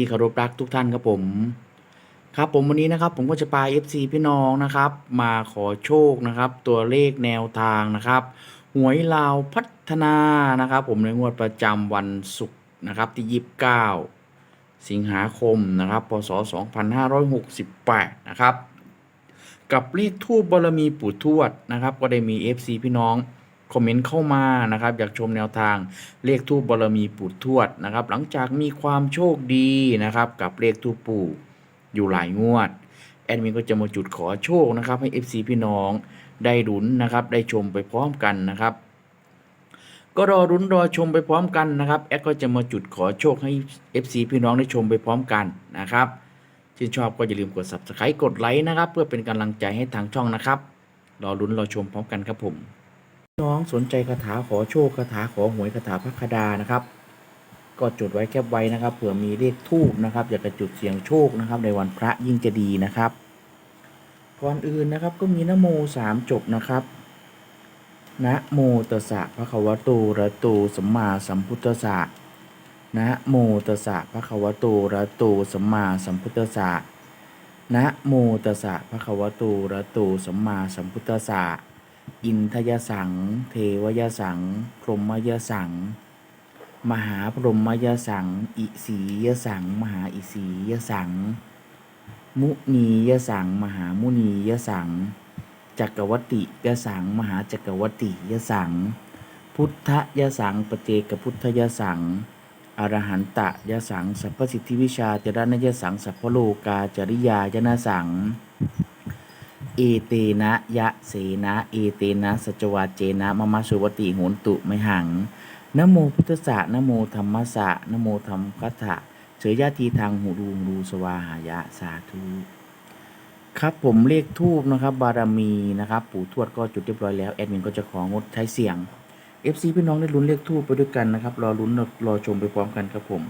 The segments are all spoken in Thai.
ที่เคารพรักทุกท่านครับผม ครับผมวันนี้นะครับผมก็จะพา FC พี่น้องนะครับ มาขอโชคนะครับ ตัวเลขแนวทางนะครับหวยลาวพัฒนานะครับ ผมในงวดประจำวันศุกร์นะครับที่ 29 สิงหาคมนะครับพศ 2568 นะครับ กับเลขทูบบารมีปู่ทวดนะครับ ก็ได้มี FC พี่น้อง คอมเมนต์เข้ามานะครับอยากชมแนวทางเลขทูบบารมีปู่ทวดนะครับ หลังจากมีความโชคดีนะครับ กับเลขทูปปู่อยู่หลายงวด แอดมินก็จะมาจุดขอโชคนะครับ ให้ FC พี่น้องได้รุนนะครับ ได้ชมไปพร้อมกันนะครับ ก็รอรุนรอชมไปพร้อมกันนะครับแอดก็จะมาจุดขอโชคให้ FC พี่น้องได้ชมไปพร้อมกันนะครับชื่นชอบก็อย่าลืมกด subscribe กดไลค์นะครับ เพื่อเป็นกำลังใจให้ทางช่องนะครับ รอรุนรอชมพร้อมกันครับผม น้องสนใจคาถาขอโชคคาถาขอหวยคาถาพระคดานะครับ ก็จดไว้แคบไว้นะครับเผื่อมีเลขทูบนะครับ อยากจะจุดเสียงโชคนะครับ ในวันพระยิ่งจะดีนะครับก่อนอื่นนะครับก็มีนโมสามจบนะครับนะโมตัสสะพระควะโตระโตสัมมาสัมพุทธัสสะนะโมตัสสะพระควะโตระโตสัมมาสัมพุทธัสสะนะโมตัสสะพระควะโตระโตสัมมาสัมพุทธัสสะ อินทยสัง เทวยสัง พรหมยสัง มหาพรหมยสัง อิสียสัง มหาอิสียสัง มุนียสัง มหามุนียสัง จักรวติยสัง มหาจักรวติยสัง พุทธยสังปเจกพุทธยสัง อรหันตะยสัง สัพพสิทธิวิชาจรณยสัง สัพพโลกาจริยายนะสัง อเตนะยะเสนะเอเตนะสัจวาเจนะมะมะสุวติโหนตุไมหังนโมพุทธะนโมธรรมสะนโมธรรมคัตถะเสยยะทีทางหูรูหูรูสวาหายะสาธุครับผมเลขทูบนะครับ บารมีนะครับ ปู่ทวดก็จุดเรียบร้อยแล้วแอดมินก็จะของดใช้เสียง FC พี่น้องได้ลุ้นเลขทูบไปด้วยกันนะครับรอลุ้นรอชมไปพร้อมกันครับผม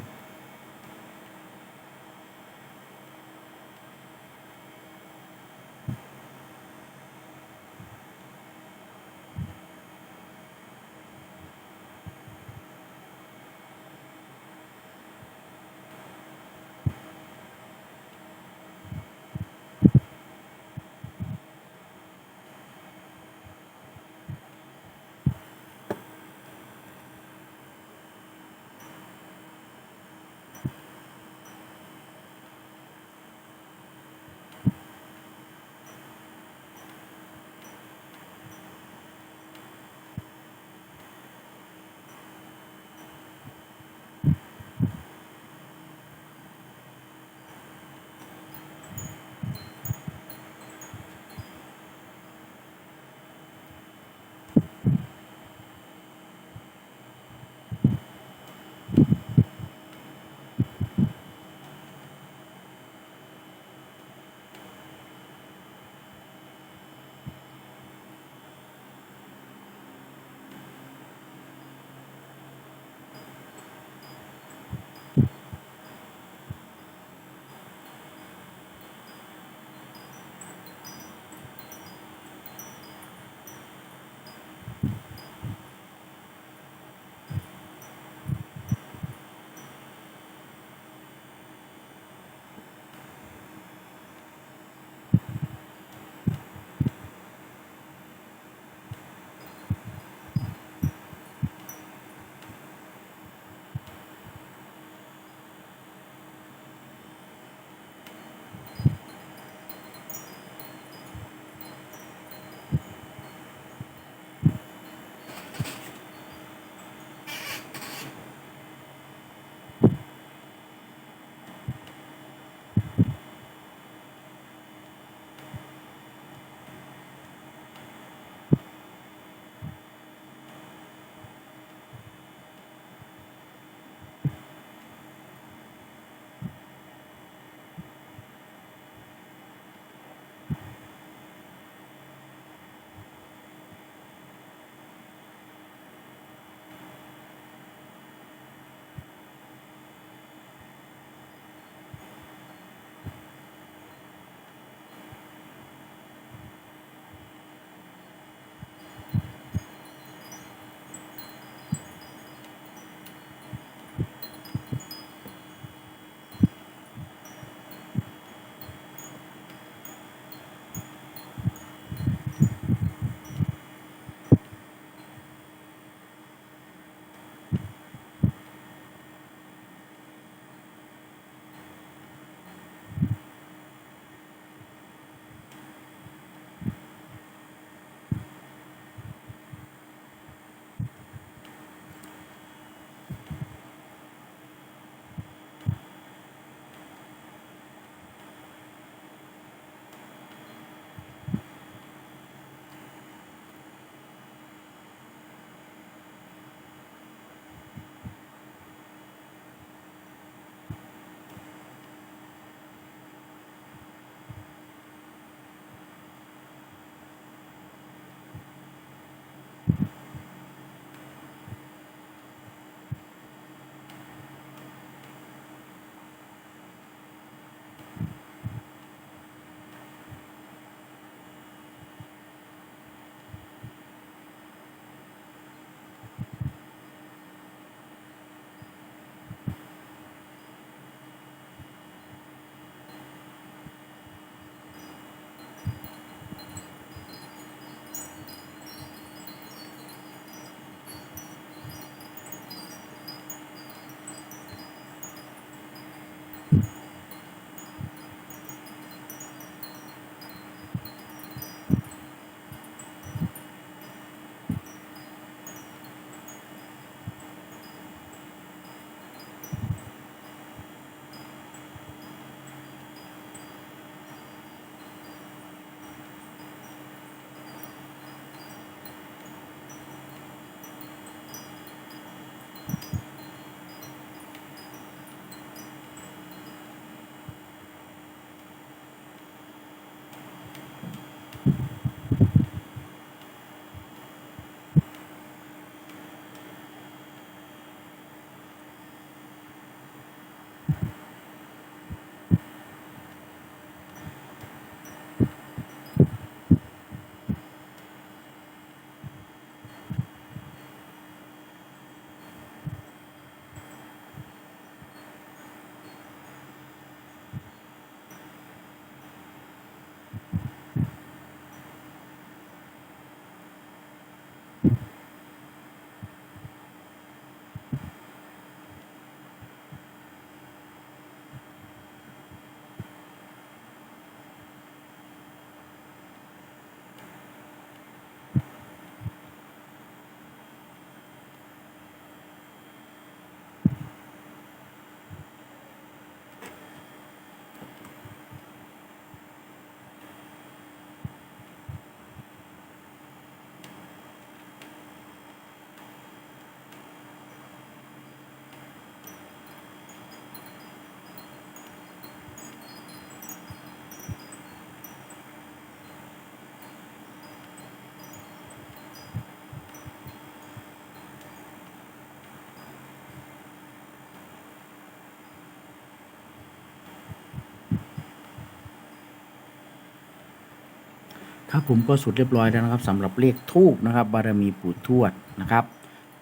ครับผมก็สุดเรียบร้อยแล้วนะครับสำหรับเลขทูบนะครับ บารมีปู่ทวดนะครับ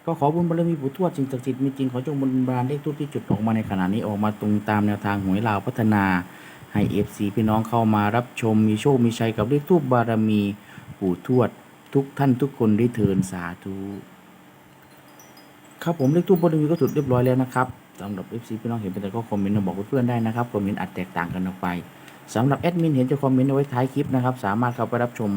ก็ขอบุญบารมีปู่ทวดสิ่งศักดิ์สิทธิ์มีจริงขอจงบุญบารเลขทูบที่จุดออกมาในขณะนี้ออกมาตรงตามแนวทางหวยลาวพัฒนาให้เอฟซีพี่น้องเข้ามารับชมมีโชคมีชัยกับเลขทูบบารมีปู่ทวด ทุกท่านทุกคนได้เทินสาธุครับผมเลขทูบบารมีก็สุดเรียบร้อยแล้วนะครับสำหรับเอฟซีพี่น้องเห็นเป็นแต่ก็คอมเมนต์มาบอกเพื่อนๆได้นะครับคอมเมนต์อาจแตกต่างกันออกไป สำหรับแอดมินเห็นจะคอมเมนต์เอาไว้ท้ายคลิปนะครับ สามารถเข้าไปรับชม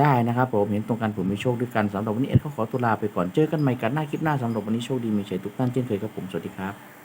ได้นะครับผมเห็นตรงกันผมมีโชคด้วยกันสำหรับวันนี้เอ็ดก็ขอตัวลาไปก่อนเจอกันใหม่กันหน้าคลิปหน้าสำหรับวันนี้โชคดีมีชัยทุกท่านเช่นเคยครับผมสวัสดีครับ